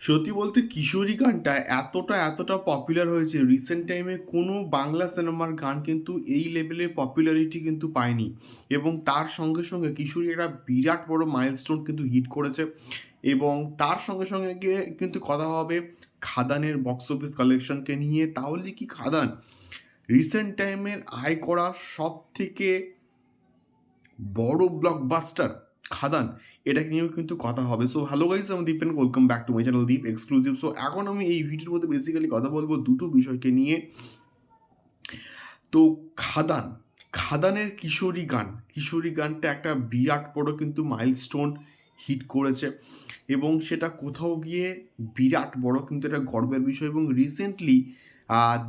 সত্যি বলতে কিশোরী গানটা এতটা এতটা পপুলার হয়েছে। রিসেন্ট টাইমে কোনো বাংলা সিনেমার গান কিন্তু এই লেভেলের পপুলারিটি কিন্তু পায়নি। এবং তার সঙ্গে সঙ্গে কিশোরী একটা বিরাট বড় মাইলস্টোন কিন্তু হিট করেছে। এবং তার সঙ্গে সঙ্গে গিয়ে কিন্তু কথা হবে খাদানের বক্স অফিস কালেকশনকে নিয়ে। তাহলে কি খাদান? রিসেন্ট টাইমের আয় করা সব থেকে বড় ব্লকবাস্টার খাদান এটা নিয়েও কিন্তু কথা হবে। সো হ্যালো গাইজ আমি Deep and welcome back to my channel Deep exclusive so এখন আমি এই ভিডিওর মধ্যে বেসিক্যালি কথা বলব দুটো বিষয়কে নিয়ে। তো, খাদান, খাদানের কিশোরী গান, কিশোরী গানটা একটা বিরাট বড় কিন্তু মাইলস্টোন হিট করেছে এবং সেটা কোথাও গিয়ে বিরাট বড় কিন্তু এটা গর্বের বিষয় এবং রিসেন্টলি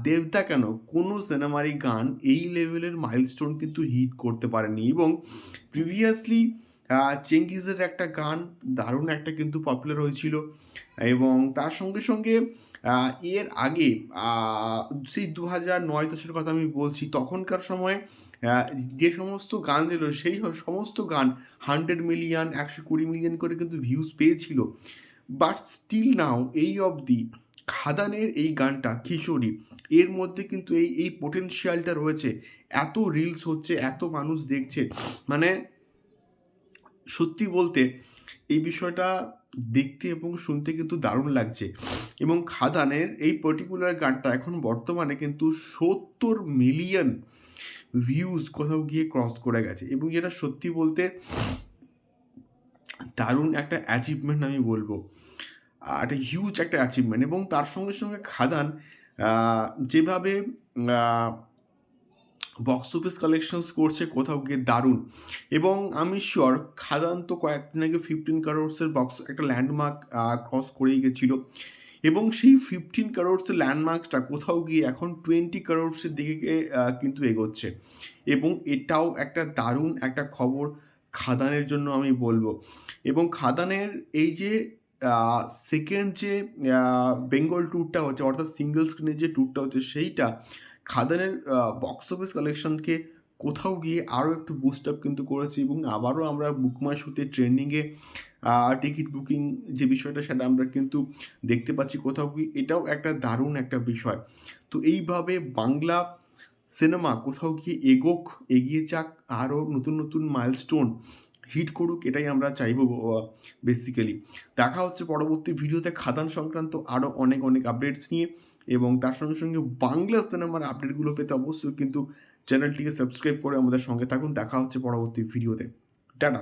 দেবতা কেন কোনো সিনেমারই গান এই লেভেলের মাইলস্টোন কিন্তু হিট করতে পারেনি এবং প্রিভিয়াসলি চেঙ্গিজের একটা গান দারুণ একটা কিন্তু পপুলার হয়েছিল এবং তার সঙ্গে সঙ্গে এর আগে সেই দু হাজার নয় দশের কথা আমি বলছি, তখনকার সময় যে সমস্ত গান ছিল, সেই সমস্ত গান হান্ড্রেড মিলিয়ন একশো কুড়ি মিলিয়ন করে কিন্তু ভিউজ পেয়েছিল। বাট স্টিল নাও এই অবধি খাদানের এই গানটা, কিশোরী, এর মধ্যে কিন্তু এই এই পোটেনশিয়ালটা রয়েছে। এত রিলস হচ্ছে, এত মানুষ দেখছে। মানে সত্যি বলতে এই বিষয়টা দেখতে এবং শুনতে কিন্তু দারুণ লাগছে। এবং খাদানের এই পার্টিকুলার গানটা এখন বর্তমানে কিন্তু সত্তর মিলিয়ন ভিউজ কোথাও গিয়ে ক্রস করে গেছে। এবং যেটা সত্যি বলতে দারুণ একটা অ্যাচিভমেন্ট আমি বলব। একটা হিউজ একটা অ্যাচিভমেন্ট এবং তার সঙ্গে সঙ্গে খাদান যেভাবে বক্স অফিস কালেকশনস করছে, কোথাও গিয়ে দারুণ। এবং আমি শিওর খাদান তো কয়েকদিন আগে ফিফটিন কারোর্সের বক্স একটা ল্যান্ডমার্ক ক্রস করেই গেছিল। এবং সেই ফিফটিন কারোর্সের ল্যান্ডমার্কটা কোথাও গিয়ে এখন টোয়েন্টি কারোর্সের দিকে কিন্তু এগোচ্ছে। এবং এটাও একটা দারুণ একটা খবর খাদানের জন্য আমি বলব। এবং খাদানের এই যে সেকেন্ড যে বেঙ্গল ট্যুরটা হচ্ছে, অর্থাৎ সিঙ্গেল স্ক্রিনের যে ট্যুরটা হচ্ছে, সেইটা খাদানের বক্স অফিস কালেকশনকে কোথাও গিয়ে আরও একটু বুস্ট আপ কিন্তু করেছে এবং আবারও আমরা বুকমাই শুতে ট্রেন্ডিংয়ে টিকিট বুকিং যে বিষয়টা, সেটা আমরা কিন্তু দেখতে পাচ্ছি কোথাও গিয়ে। এটাও একটা দারুণ একটা বিষয়। তো এইভাবে বাংলা সিনেমা কোথাও গিয়ে এগোক, এগিয়ে যাক, আরও নতুন নতুন মাইলস্টোন হিট করুক, এটাই আমরা চাইব বেসিক্যালি দেখা হচ্ছে পরবর্তী ভিডিওতে খাদান সংক্রান্ত আরও অনেক অনেক আপডেটস নিয়ে এবং তার সঙ্গে সঙ্গে বাংলা সিনেমার আপডেটগুলো পেতে অবশ্যই কিন্তু চ্যানেলটিকে সাবস্ক্রাইব করে আমাদের সঙ্গে থাকুন। দেখা হচ্ছে পরবর্তী ভিডিওতে টাটা!